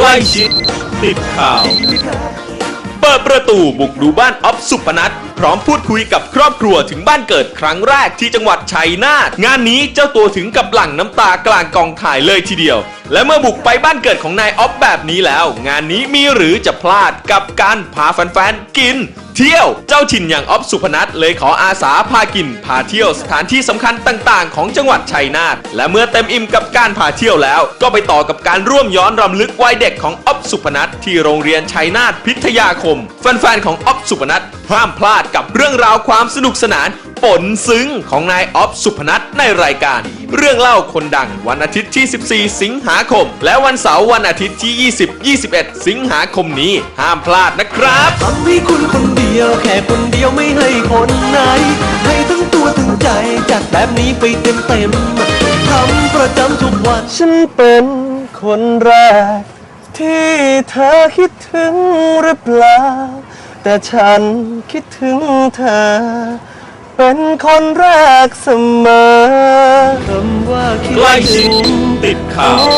ใกล้ชิด ติดข่าว เปิดประตูบุกดูบ้านออฟสุพนัท พร้อมพูดคุยกับครอบครัวถึงบ้านเกิดครั้งแรกที่จังหวัดชัยนาทงานนี้เจ้าตัวถึงกับหลั่งน้ำตากลางกองถ่ายเลยทีเดียว และเมื่อบุกไปบ้านเกิดของนายออฟแบบนี้แล้ว งานนี้มีหรือจะพลาดกับการพาแฟนๆกิน เที่ยวเจ้าถิ่นอย่างออฟสุพนัทเลยขออาสาพากินพาเที่ยวสถานที่สำคัญต่างๆ ของจังหวัดชัยนาทและเมื่อเต็มอิ่มกับการพาเที่ยวแล้ว ก็ไปต่อกับการร่วมย้อนรำลึกวัยเด็กของออฟสุพนัทที่โรงเรียนชัยนาทพิทยาคมแฟนๆของออฟสุพนัทห้ามพลาดกับเรื่องราวความสนุกสนานปนซึ้งของนายออฟสุพนัทในรายการ เรื่องเล่าคนดังวันอาทิตย์ที่ 14 สิงหาคม และวันเสาร์วันอาทิตย์ที่ 20 21 สิงหาคมนี้ ห้ามพลาดนะครับทำให้คุณคนเดียวแค่คนเดียวไม่ให้คนไหน ให้ทั้งตัวทั้งใจจัดแบบนี้ไปเต็มเต็มๆทำประจำทุกวันฉันเป็นคนแรก ที่เธอคิดถึงหรือเปล่า แต่ฉันคิดถึงเธอ เป็นคนแรกเสมอคำว่าคิดใกล้ชิดถึง ติดข่าวของ